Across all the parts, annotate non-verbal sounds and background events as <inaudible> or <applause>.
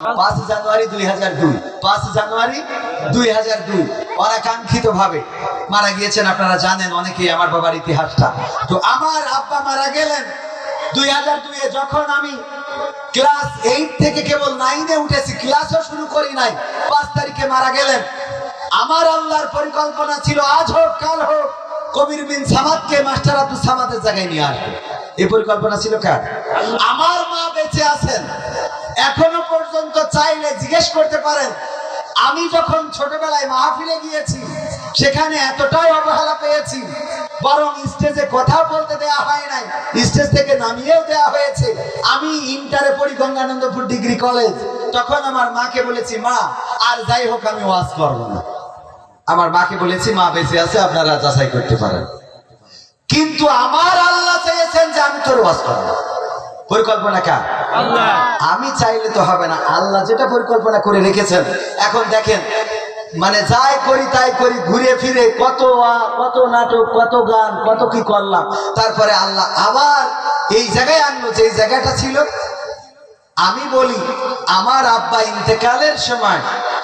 পাঁচ জানুয়ারি দুই হাজার দুই পাঁচ জানুয়ারি দুই হাজার দুই। অনাকাঙ্ক্ষিত ভাবে মারা গিয়েছেন, আপনারা জানেন আমার বাবার ইতিহাসটা। তো আমার আব্বা মারা গেলেন দুই হাজার যখন আমি ক্লাস এইট থেকে কেবল নাইনে উঠেছি, ক্লাসও শুরু করি নাই, পাঁচ তারিখে মারা গেলেন। আমার আল্লাহর পরিকল্পনা ছিল, আজ হোক, কাল হোক, কবির বিন সামাদকে মাস্টার আব্দুল সামাদের জায়গায় নিয়ে আসবে। এই পরিকল্পনা ছিল কার? আমার মা বেঁচে আছেন। জিজ্ঞেস করতে পারেন, আমি যখন ছোটবেলায় মাহফিলে গিয়েছি, সেখানে এতটাই অবহেলা পেয়েছি, বরং স্টেজে কথা বলতে দেয়া হয় নাই, স্টেজ থেকে নামিয়েও দেয়া হয়েছে। আমি ইন্টারে পড়ি গঙ্গানন্দপুর ডিগ্রি কলেজ, তখন আমার মাকে বলেছি, মা, আর যাই হোক, আমি ওয়াজ করব না। আমার মাকে বলেছি, মা, বেঁচে আছে, আপনারা যাচাই করতে পারেন। কিন্তু আমার আল্লাহ চেয়েছেন যে আমি তোর ওয়াজ করব। পরিকল্পনা কার? আমি চাইলে তো হবে না। আল্লাহ যেটা পরিকল্পনা করে রেখেছেন এখন দেখেন মানে যাই করি তাই করি ঘুরে ফিরে কত কত নাটক কত গান কত কি করলাম। তারপরে আল্লাহ আবার এই জায়গায় আনলো যে জায়গাটা ছিল আমি বলি, আমার আব্বা ইন্তেকালের সময়,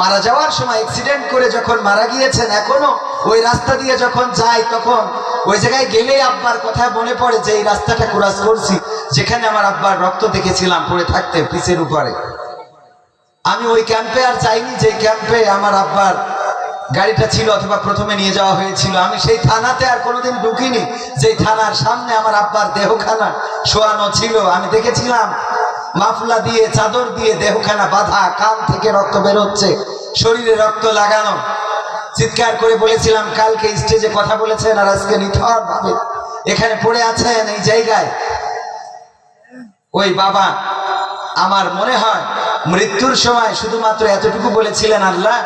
মারা যাওয়ার সময় অ্যাক্সিডেন্ট করে যখন মারা গিয়েছেন, এখনও ওই রাস্তা দিয়ে যখন যাই তখন ওই জায়গায় গেলেই আব্বার কথা মনে পড়ে যে, এই রাস্তাটা ক্রস করছি, যেখানে আমার আব্বার রক্ত দেখেছিলাম, পড়ে থাকতে, পিছের উপরে। আমি ওই ক্যাম্পে আর যাইনি যে ক্যাম্পে আমার আব্বার গাড়িটা ছিল অথবা প্রথমে নিয়ে যাওয়া হয়েছিল। আমি সেই থানাতে আর কোনোদিন ঢুকিনি। যেই থানার সামনে আমার আব্বার দেহখানা শোয়ানো ছিল, আমি দেখেছিলাম মাফলা দিয়ে, চাদর দিয়ে দেহখানা বাঁধা, কান থেকে রক্ত বেরোচ্ছে, শরীরে রক্ত লাগানো। চিৎকার করে বলেছিলাম, কালকে স্টেজে কথা বলেছেন আর আজকে নিথর ভাবে এখানে পড়ে আছেন এই জায়গায়। ওই বাবা, আমার মনে হয় মৃত্যুর সময় শুধুমাত্র এতটুকু বলেছিলেন, আল্লাহ,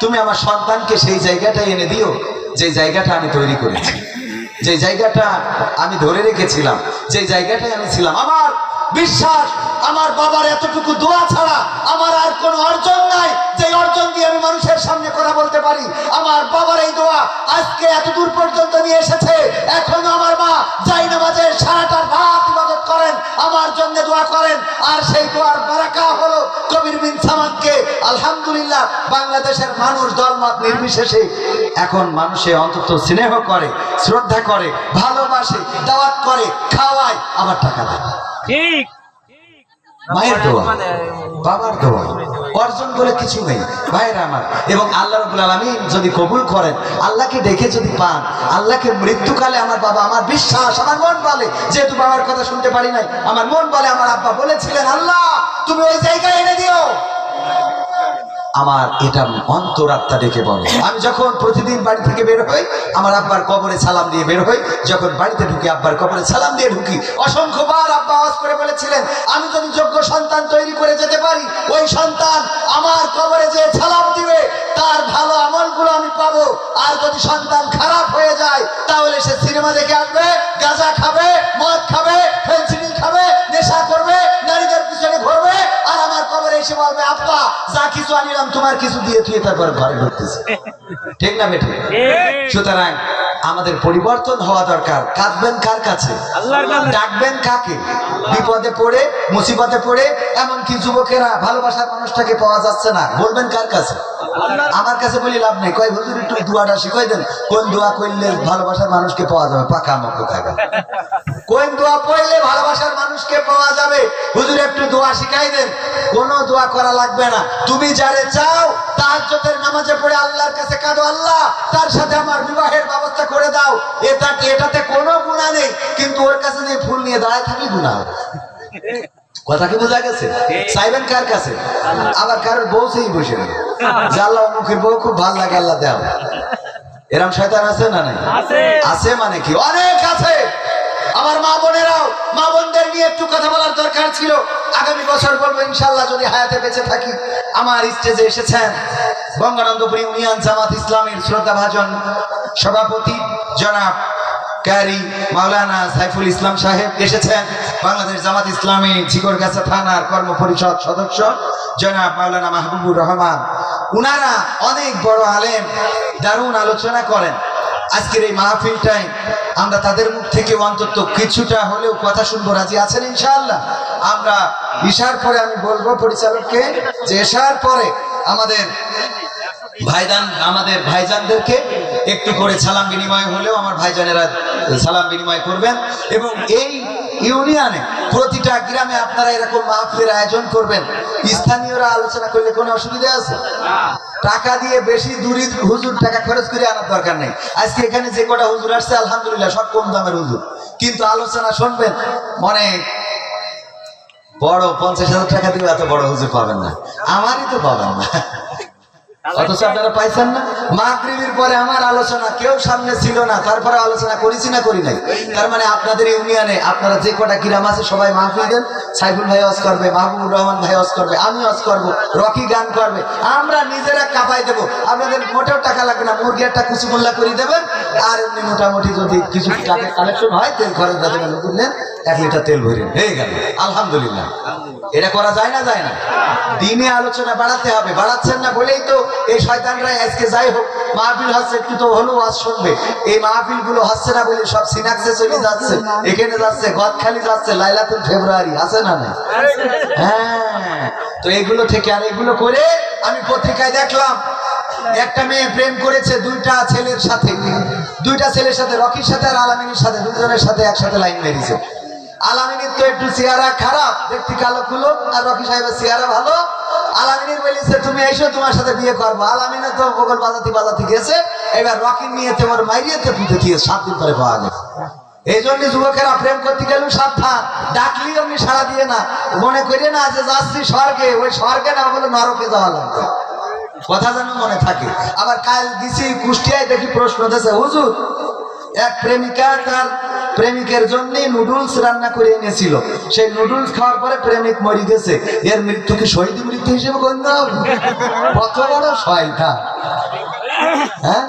তুমি আমার সন্তানকে সেই জায়গাটা এনে দিও, যে জায়গাটা আমি তৈরি করেছি। যে জায়গাটা আমি ধরে রেখেছিলাম, যে জায়গাটায় আমি ছিলাম। আমার বিশ্বাস, আমার বাবার এতটুকু দোয়া ছাড়া আমার আর কোনো অর্জন নাই। যে অর্জন দিয়ে আমি মানুষের সামনে কথা বলতে পারি, আমার বাবার এই দোয়া আজকে এত দূর পর্যন্ত নিয়ে এসেছে। এখনও আমার মা যাই নামাজের সারাটা রাত ইবাদত করেন, আমার জন্য দোয়া করেন। আর সেই দোয়ার বারাকা হলো কবির বিন সামাদকে। আলহামদুলিল্লাহ, বাংলাদেশের মানুষ দলমত নির্বিশেষে এখন মানুষে অন্তত স্নেহ করে, শ্রদ্ধা করে, ভালোবাসে, দাওয়াত করে, খাওয়ায়, আবার টাকা দেয়। ঠিক। মায়ের দোয়া, বাবার দোয়া। অর্জন কিছু নেই ভাইয়ের আমার। এবং আল্লাহ রবুল আলমিন যদি কবুল করেন, আল্লাহকে দেখে যদি পান, আল্লাহকে মৃত্যুকালে আমার বাবা আমার বিশ্বাস, আমার মন বলে, যেহেতু বাবার কথা শুনতে পারি নাই, আমার মন বলে আমার আব্বা বলেছিলেন, আল্লাহ, তুমি ওই জায়গায় এনে দিও। আমার এটা অন্তরাত্মা ডেকে বলে আমি যখন প্রতিদিন বাড়ি থেকে বের হই, আমার আব্বার কবরে সালাম দিয়ে বের হই, যখন বাড়িতে ঢুকি, আব্বার কবরে সালাম দিয়ে ঢুকি, অসংখ্যবার আব্বা আওয়াজ করে বলেছিলেন, আমি যদি যোগ্য সন্তান তৈরি করে যেতে পারি, ওই সন্তান আমার কবরে যে সালাম দিবে, তার ভালো আমলগুলো আমি পাবো। আর যদি সন্তান খারাপ হয়ে যায়, তাহলে সে সিনেমা দেখে আসবে, গাঁজা খাবে, মদ খাবে বলবে আব্বা যা কিছু আনিলাম তোমার কিছু দিয়ে তুই তারপর ঘরে ঢুকতেছে <laughs> ঠিক না ঠিক। সুতরাং আমাদের পরিবর্তন হওয়া দরকার। কাঁদবেন কার কাছে? ডাকবেন কাকে? বিপদে পড়ে মুসিবতে পড়ে এমনকি যুবকেরা ভালোবাসার মানুষটাকে পাওয়া যাচ্ছে না। বলবেন কার কাছে? আমার কাছে বলি লাভ নেই। কয় হুজুর একটু দোয়াটা শিখাই দেন কোন দোয়া করলে ভালোবাসার মানুষকে পাওয়া যাবে? পাকা মুখ থাকা। কোন দোয়া পড়লে ভালোবাসার মানুষকে পাওয়া যাবে? হুজুর একটু দোয়া শিখাই দেন। কোন দোয়া করা লাগবে না। তুমি যারে চাও তাহাজ্জুদের নামাজে পড়ে আল্লাহর কাছে কাঁদো আল্লাহ। তার সাথে আমার বিবাহের ব্যবস্থা করে দাও। এটা এটাতে কোনো গুণা নেই? কিন্তু ওর কাছে যে ফুল নিয়ে দাঁড়ায় থাকলে গুণা? কথা কি বোঝা গেছে? চাইবেন কার কাছে? আবার কারোর বউ সেই বসে যে আল্লাহ মুখের বউ খুব ভালো লাগে আল্লাহ দেও এরম শয়তান আছে না নাই? আছে। আছে মানে কি? অনেক আছে। আমার মা বোনেরাও মা বোনদের নিয়ে একটু কথা বলার দরকার ছিল। আগামী বছর বলব ইনশাল্লাহ যদি হায়াতে বেঁচে থাকি আমার স্টেজে এসেছেন বঙ্গানন্দপুর ইউনিয়ন জামাত ইসলামের শ্রদ্ধা ভাজন সভাপতি জনাব ক্যারি মাওলানা সাইফুল ইসলাম সাহেব এসেছেন, বাংলাদেশ জামাত ইসলামী ঝিকরগাছা থানার কর্মপরিষদ সদস্য জনাব মাওলানা মাহবুবুর রহমান। উনারা অনেক বড় আলেম, দারুণ আলোচনা করেন। আজকের এই মাহফিলটাই আমরা তাদের মুখ থেকে অন্তত কিছুটা হলেও কথা শুনব, রাজি আছেন ইনশাআল্লাহ? আমরা ইশার পরে আমি বলব পরিচালককে যে এশার পরে আমাদের ভাইজান, আমাদের ভাইজানদেরকে একটু করে সালাম বিনিময় হলেও আমার ভাইজানেরা সালাম বিনিময় করবেন। এবং এই ইউনিয়নে প্রতিটা গ্রামে আপনারা এরকম মাহফিলের আয়োজন করবেন। স্থানীয়রা আলোচনা করলে কোনো অসুবিধা আছে? টাকা দিয়ে বেশি দূরি হুজুর টাকা খরচ করে আনার দরকার নেই। আজকে এখানে যে কটা হুজুর আসছে, আলহামদুলিল্লাহ সব কম দামের হুজুর। কিন্তু আলোচনা শুনবেন, মনে বড় পঞ্চাশ হাজার টাকা দিয়ে এত বড় হুজুর পাবেন না। আমারই তো পাবেন না। অথচ আপনারা পাইছেন না? মাগরিবের পরে আমার আলোচনা কেউ সামনে ছিল না তারপরে আলোচনা করেছি না করি নাই? তার মানে আপনাদের ইউনিয়নে আপনারা যে কটা কিরাম আছে সবাই মাহফিল দেন। সাইফুল ভাই অস করবে মাহবুবুর রহমান ভাই অস করবে আমি অস করব রকি গান করবে। আমরা নিজেরা কাপাই দেবো। আপনাদের মোটেও টাকা লাগবে না মুরগি একটা কুচি মোল্লা করে দেবেন। আর এমনি মোটামুটি যদি কিছু টাকা কালেকশন হয় তেল খরচ দেবেন নতুন নেন এক লিটার তেল ভরেন হয়ে গেল। আলহামদুলিল্লাহ। এটা করা যায় না যায় না। দিনে আলোচনা বাড়াতে হবে। বাড়াচ্ছেন না বলেই তো এই শয়তানরা আজকে যাই হোক, মাহফিল হচ্ছে, একটু তো হলো আজ শুনবে। এই মাহফিলগুলো হচ্ছে না বলে সব সিনাক্সে চলে যাচ্ছে। এখানে যাচ্ছে গদখালি যাচ্ছে, লাইলাতুল ফেব্রুয়ারি। আছে না না হ্যাঁ। তো এগুলো থেকে আর এগুলো করে আমি পত্রিকায় দেখলাম, একটা মেয়ে প্রেম করেছে দুইটা ছেলের সাথে। দুইটা ছেলের সাথে, রকির সাথে আর আলামিনের সাথে। দুজনের সাথে একসাথে লাইন মেরেছে। আলামিনীর তো একটু চেহারা খারাপ, দেখতে কালো খুলো আর রকি সাহেবের চেহারা ভালো। আলামিনীর বলেছে, তুমি এসো, তোমার সাথে বিয়ে করব। আলামিনে তো বগল বাজাতে বাজাতে গেছে। এবার রকি নিয়েতে ওর মাইরিয়েতে পুঁতে দিয়ে সাত দিন পরে পাওয়া গেছে। এই জন্য যুবকেরা প্রেম করতে গেলেও সাবধান। ডাকলি অমনি সারা দিয়ে না। মনে করিয়ে না যে যাচ্ছি স্বর্গে, ওই স্বর্গে না বলে নরকে যাওয়া লাগবে। কথা যেন মনে থাকে। আবার কাল দিছি কুষ্টিয়ায় দেখি প্রশ্ন দিয়েছে হুজুর, এক প্রেমিকা তার প্রেমিকের জন্য নুডলস রান্না করে এনেছিল। সেই নুডলস খাওয়ার পরে প্রেমিক মরে গেছে। এর মৃত্যুকে শহীদ মৃত্যু হিসেবে গণ্য? হবে? কত বড় শয়তান। হ্যাঁ?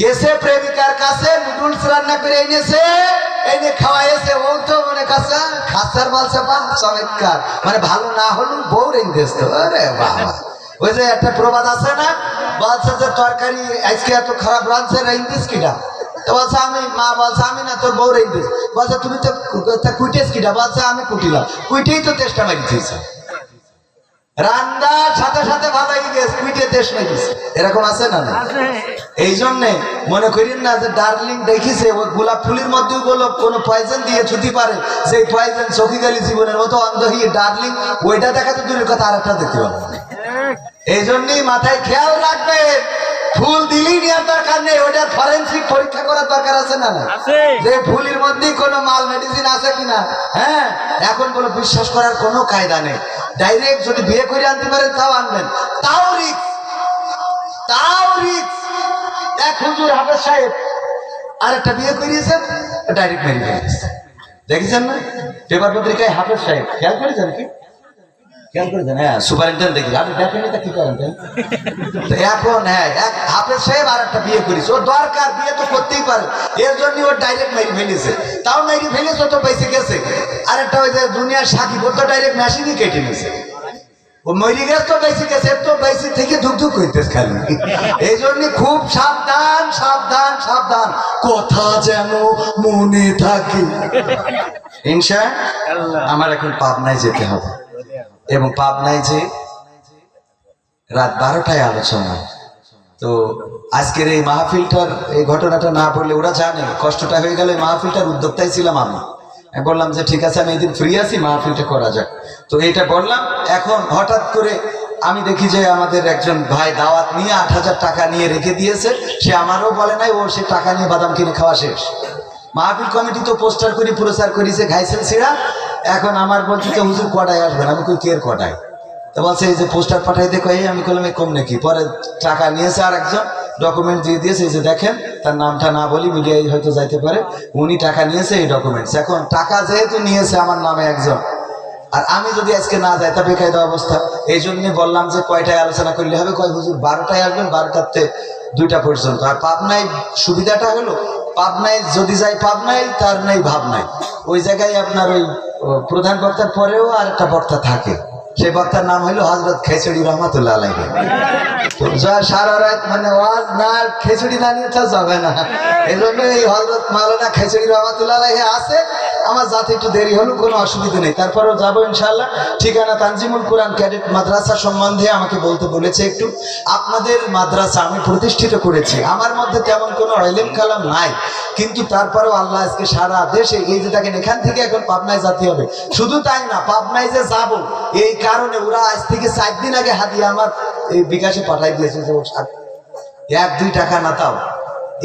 গেছে প্রেমিকার কাছে, নুডলস রান্না করে এনেছে, এনে খাওয়াইছে। ও তো মনে কাছে খাসার বলছে বাহ চমৎকার। মানে ভালো না হলেও বউ রেঞ্জেস তো আরে বাবা। ওই যে একটা প্রবাদ আছে না? বলছে যে তরকারি আজকে এত খারাপ রাঁধছে রেঞ্জেস তো বলছে আমি মা বলছে আমি না তোর বউ রেঞ্জেস বলছে তুমি তো কুইটেস কিটা বলছে আমি কুটিলাম। কুইটেই তো চেষ্টা মারিছিস রান্নার সাথে সাথে ভালো গেছে কুইটে দেশ মেরেছে এরকম আছে না এই জন্যে মনে করেন না যে ডার্লিং দেখিছে ওই গোলাপ ফুলের মধ্যেও বলো কোনো পয়জন দিয়ে ছুটি পারে। সেই পয়জন চোখে গেলি জীবনের মতো অন্ধ হয়ে ডার্লিং ওইটা দেখা তো দূরের কথা আরেকটা দেখতে পাবো। এই জন্যই মাথায় খেয়াল রাখবে ফুল দিলেই নেওয়ার দরকার নেই ওটার ফরেন্সিক পরীক্ষা করার দরকার আছে না যে ফুলের মধ্যে কোনো মাল মেডিসিন আছে কিনা? হ্যাঁ এখন কোনো বিশ্বাস করার কোনো কায়দা নেই। ডাইরেক্ট যদি বিয়ে করে আনতে পারেন তাও আনবেন। তাও রিক্স তাও রিক্স এক হুজুর হাফেজ সাহেব আর একটা বিয়ে করিয়েছেন ডাইরেক্ট মেরে ফেলেছে দেখেছেন না? পেপার পত্রিকায় হাফেজ সাহেব খেয়াল করেছেন কি? হ্যাঁ হ্যাঁ এই জন্য খুব সাবধান সাবধান সাবধান। কথা যেন মনে থাকে। আমার এখন পাবনায় যেতে হবে। এবং পাবনায় যে রাত বারোটায় আলোচনা। তো আজকের এই মাহফিলটার, এই ঘটনাটা না বললে ওরা জানে, কষ্টটা হয়ে গেলে মাহফিলটার উদ্যোক্তাই ছিলাম আমি। বললাম যে, ঠিক আছে, আমি এদিন ফ্রি আছি, মাহফিলটা করা যাক। তো এইটা বললাম, এখন হঠাৎ করে আমি দেখি যে আমাদের একজন ভাই দাওয়াত নিয়ে আট হাজার টাকা নিয়ে রেখে দিয়েছে, সে আমারও বলে নাই, ও সে টাকা নিয়ে বাদাম কিনে খাওয়া শেষ। মাহফিল কমিটি তো পোস্টার করে, প্রচার করেছে ঘাইছেন সিরা এখন আমার বলছে যে, হুজুর কটায় আসবেন? আমি কই কের কটায়? তো বলছে, এই যে পোস্টার পাঠাই দেখো, এই আমি এই কম নাকি? পরে টাকা নিয়েছে আর একজন ডকুমেন্ট দিয়ে দিয়েছে, এই যে দেখেন, তার নামটা না বলি মিডিয়ায় হয়তো যাইতে পারে, উনি টাকা নিয়েছে এই ডকুমেন্টস এখন টাকা যেহেতু নিয়েছে আমার নামে একজন, আর আমি যদি আজকে না যাই, তা বেকায়দা অবস্থা। এই জন্য বললাম যে, কয়টায় আলোচনা করলে হবে? কয়, হুজুর, বারোটায় আসবেন, বারোটাতে দুইটা পর্যন্ত। আর পাবনায় সুবিধাটা হলো, পাবনায় যদি যাই, পাবনায়, তার নেই ভাবনায়। ওই জায়গায় আপনার ওই প্রধান বক্তার পরেও আর একটা বক্তা থাকে। সেই বক্তার নাম হলো হজরত খেচড়ি রহমাতুল্লাহ সারা রাত মানে ওয়াজ না খিচুড়ি না নিয়ে না। এই জন্য এই হজরত মাওলানা খিচুড়ি রহমাতুল্লাহ আছে। আমার যাতে একটু দেরি হলেও কোনো অসুবিধা নেই। তারপরেও ইনশাল্লাহ ঠিকানা তানজিমুল কোরআন ক্যাডেট মাদ্রাসা সম্বন্ধে আমাকে বলতে বলেছে একটু। আপনাদের মাদ্রাসা আমি প্রতিষ্ঠিত করেছি। আমার মধ্যে তেমন কোনো এলেম কালাম নাই। কিন্তু তারপরেও আল্লাহ আজকে সারা দেশে এই যে দেখেন, এখান থেকে এখন পাবনায় যেতে হবে। শুধু তাই না, পাবনায় যে যাব, এই কারণে ওরা আজ থেকে চার দিন আগে হাতিয়ে আমার এই বিকাশে পাঠাই দিয়েছে যে এক, দুই টাকা না তাও।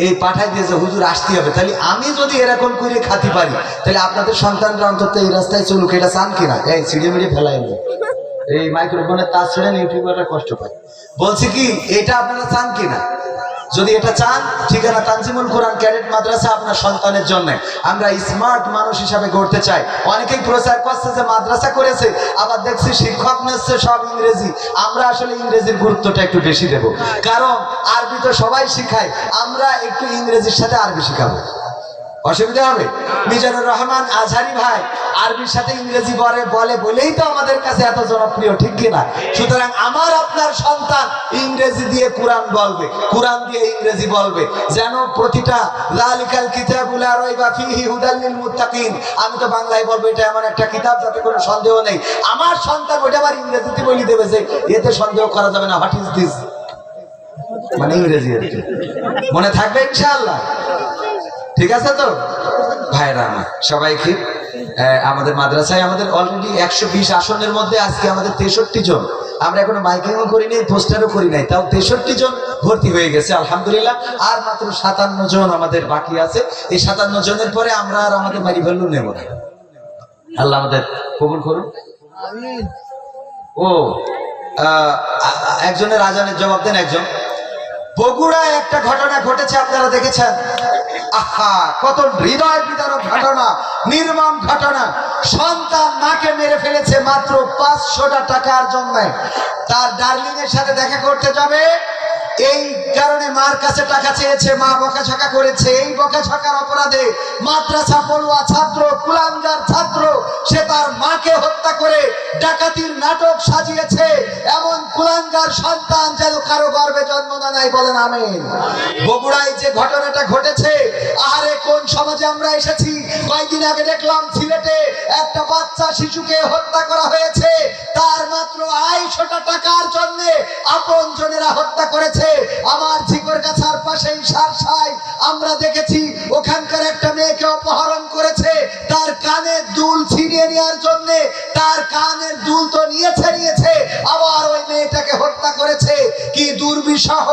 এই পাঠাই দিয়েছে হুজুর আসতে হবে। তাহলে আমি যদি এরকম করে খাতি পারি, তাহলে আপনাদের সন্তানরা অন্তত এই রাস্তায় চলুক। এটা চান কিনা এই সিঁড়ি মিড়ি ফেলাই। এই মাইক্রোফোনের তার ছেড়ে ইউটিউবাররা কষ্ট পায়। বলছি কি, এটা আপনারা চান কিনা যদি এটা চান, ঠিকানা তানজিমুল কোরআন ক্যাডেট মাদ্রাসা আপনার সন্তানের জন্য। আমরা স্মার্ট মানুষ হিসাবে গড়তে চাই। অনেকেই প্রচার করছে যে মাদ্রাসা করেছে, আবার দেখছি শিক্ষক নিচ্ছে সব ইংরেজি। আমরা আসলে ইংরেজির গুরুত্বটা একটু বেশি দেব। কারণ আরবি তো সবাই শিখায়, আমরা একটু ইংরেজির সাথে আরবি শিখাবো। অসুবিধা হবে? মিজানুর রহমান আজহারি ভাই আরবির সাথে ইংরেজি বলে বলে বলেই তো আমাদের কাছে এত জনপ্রিয় ঠিক কিনা সুতরাং আমার আপনার সন্তান ইংরেজি দিয়ে কোরআন বলবে কোরআন দিয়ে ইংরেজি বলবে। যেন প্রতিটা লালিকাল কিতাবুল রাইবা ফিহি হুদাল লিল মুত্তাকিন। আমি তো বাংলায় বলব এটা এমন একটা কিতাব যাতে কোনো সন্দেহ নেই। আমার সন্তান ওটা আবার ইংরেজিতে বলি দেবে যে এতে সন্দেহ করা যাবে না। হোয়াট ইজ দিস মানে ইংরেজি আর কি। মনে থাকবে ইনশাআল্লাহ? ঠিক আছে তো? ভাইরা আমার সবাইকে আমাদের মাদ্রাসায় আমাদের অলরেডি একশো বিশ আসনের মধ্যে আজকে আমাদের তেষট্টি জন। আমরা এখনও মাইকিংও করি নাই পোস্টারও করি নাই, তাও তেষট্টি জন ভর্তি হয়ে গেছে, আলহামদুলিল্লাহ। আর মাত্র সাতান্ন জন আমাদের বাকি আছে। এই সাতান্ন জনের পরে আমরা আর আমাদের মারি ভ্যালু নেব না। আল্লাহ আমাদের কবুল করুন ও একজনের আজানের জবাব দেন একজন। বগুড়ায় একটা ঘটনা ঘটেছে, আপনারা দেখেছেন? আহা, কত হৃদয় বিদারক ঘটনা, নির্মম ঘটনা। সন্তান মাকে মেরে ফেলেছে মাত্র পাঁচশোটা টাকার জন্য। তার ডার্লিং এর সাথে দেখা করতে যাবে। এই কারণে মার কাছে টাকা চেয়েছে, মা বকাঝকা করেছে। এই বকাঝকার অপরাধে মাদ্রাসা পড়ুয়া ছাত্র, কুলাঙ্গার ছাত্র, সে তার মাকে হত্যা করে ডাকাতির নাটক সাজিয়েছে। এমন কুলাঙ্গার সন্তান যেন কারও গর্বে জন্ম না বলেন, আমেন। বগুড়ায় যে ঘটনাটা ঘটেছে আহারে কোন সমাজে আমরা এসেছি? কয়েকদিন আগে দেখলাম সিলেটে একটা বাচ্চা শিশুকে হত্যা করা হয়েছে। তার মাত্র আড়াইশোটা টাকার জন্য আপন জনেরা হত্যা করেছে। আমার ঝিকর গাছার পাশেই সারসাই। আমরা দেখেছি ওখানকার একটা মেয়েকে অপহরণ করেছে। তার কানের দুল ছিনিয়ে নেওয়ার জন্য, তার কানের দুল তো নিয়েছে নিয়েছে, আবার ওই মেয়েটাকে হত্যা করেছে। কি দুর্বিষহ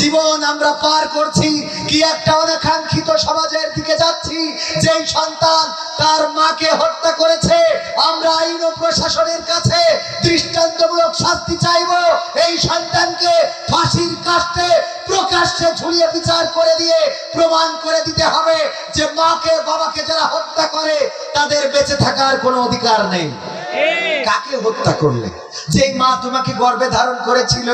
জীবন আমরা পার করছি, কি একটা অনাকাঙ্ক্ষিত সমাজের দিকে যাচ্ছি, যেই সন্তান তার মাকে হত্যা করেছে, আমরা আইন ও প্রশাসনের কাছে দৃষ্টান্তমূলক শাস্তি চাইব। এই সন্তানকে ফাঁসির কাস্টে প্রকাশ্যে ঝুলিয়ে বিচার করে দিয়ে প্রমাণ করে দিতে হবে যে মাকে, বাবাকে যারা হত্যা করে, তাদের বেঁচে থাকার কোনো অধিকার নেই। কাকে হত্যা করলে? যেই মা তোমাকে গর্ভে ধারণ করেছিল,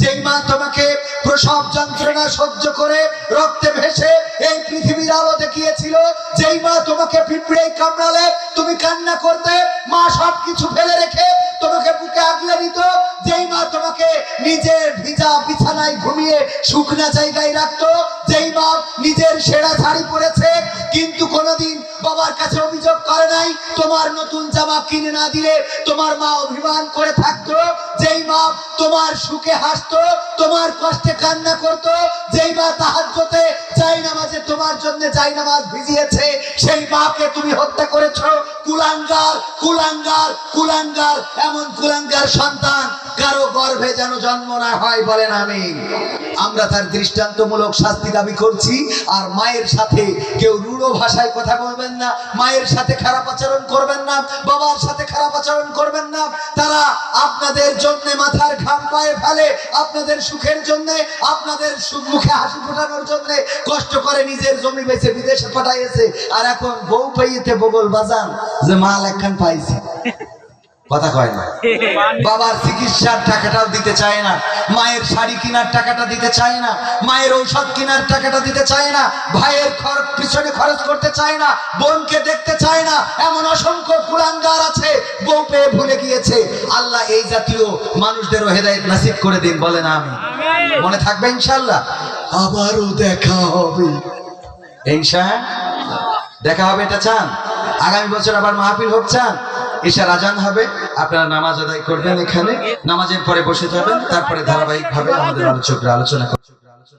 যেই মা তোমাকে প্রসব যন্ত্রণা সহ্য করে রক্তে ভেসে এই পৃথিবীর আলো দেখিয়েছিল, যেই মা তোমাকে পিঁপড়ে কামড়ালে, তুমি কান্না করতে, মা সব কিছু ফেলে রেখে তোমাকে বুকে আগলে নিত যেই মা তোমাকে নিজের ভিজা বিছানায় ঘুমিয়ে শুকনা জায়গায় রাখতো যেই মা নিজের সেরা শাড়ি পরেছে, কিন্তু কোনোদিন বাবার কাছে অভিযোগ করে নাই, তোমার নতুন জামা কিনে না দিলে তোমার মা অভিমান করে থাকতো, যেই মা তোমার সুখে হাসতো, তোমার কষ্টে কান্না করতো, যেই মা তাহাজ্জতে চাই নামাজে তোমার জন্য চাই নামাজ ভিজিয়েছে, সেই মাকে তুমি হত্যা করেছ। কুলাঙ্গার কুলাঙ্গার কুলাঙ্গার, এমন কুলাঙ্গার সন্তান কারও গর্ভে যেন জন্ম না হয় বলেন আমি আমরা তার দৃষ্টান্তমূলক শাস্তি দাবি করছি, আর মায়ের সাথে কেউ রূঢ় ভাষায় কথা বলবেন না, মায়ের সাথে খারাপ আচরণ করবেন না, বাবার সাথে খারাপ আচরণ করবেন না। তারা আপনাদের জন্য মাথার ঘাম পায়ে ফেলে, আপনাদের সুখের জন্য, আপনাদের মুখে হাসি ফোটানোর জন্য কষ্ট করে নিজের জমি বেছে বিদেশে পাঠাইছে আর এখন বউ পাইয়েতে বগল বাজান, যে মাল একখান পাইছি। কথা কয় না। বাবার চিকিৎসার টাকাটাও দিতে চায় না। মায়ের শাড়ি কেনার টাকাটা দিতে চায় না। মায়ের ঔষধ কেনার টাকাটা দিতে চায় না। ভাইয়ের খরচ পিছনে খরচ করতে চায় না। বোনকে দেখতে চায় না। এমন অসংখ্য কুলাঙ্গার আছে বউ পেয়ে ভুলে গিয়েছে। আল্লাহ এই জাতীয় মানুষদেরও হেদায়েত নাসিব করে দিন বলেন আমি মনে থাকবে ইনশাল্লাহ আবারও দেখা হবে। ইনশা দেখা হবে এটা চান? আগামী বছর আবার মাহফিল হোক চান? এশার আজান হবে, আপনারা নামাজ আদায় করবেন এখানে, নামাজের পরে বসে যাবেন, তারপরে ধারাবাহিকভাবে আমাদের আলোচকরা আলোচনা করবেন।